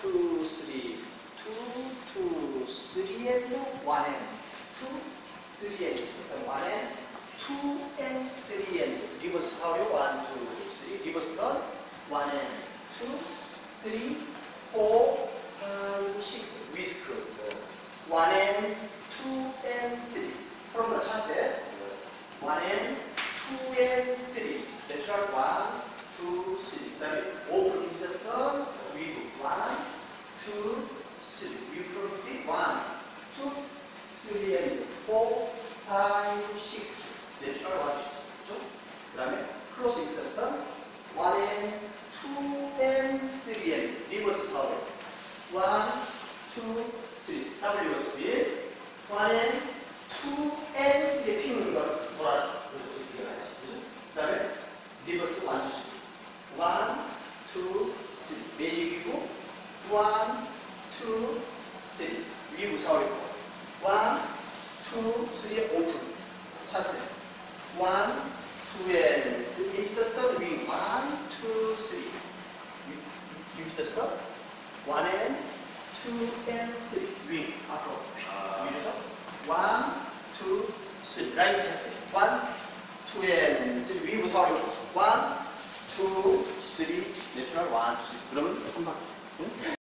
two, three, two, two, three, and one and two, three and second one and two and three and reverse 하려 one, two, three, reverse turn one and two, three, four, five, six, whisk one and two and three. 그러면 하세 one and two and three. natural one, two, three. 그다음에 5, 6 내추럴 와주시죠. 그 다음에 플러스 인터스턴 1M, 2M, 3M 리버스 사업에 1, 2, 3 W 연습이 1M, 2M, 3M 피우는 거 돌아서 이렇게 가야지. 그 다음에 리버스 완주수 1, 2, 3 매직이고 1, 2, 3 위부 사업이고 3의 오픈. 샀어요. 1, 2, and 3. Repeat the step. We 1, 2, 3. Repeat the step. 1 and 2 and 3. 윙. 앞으로. 위에서. 1, 2, 3. 라이트 샀어요. 1, 2 and 3. 윙 무서워. 1, 2, 3. 내추럴 1, 2, 3. 그러면 한 방. 응?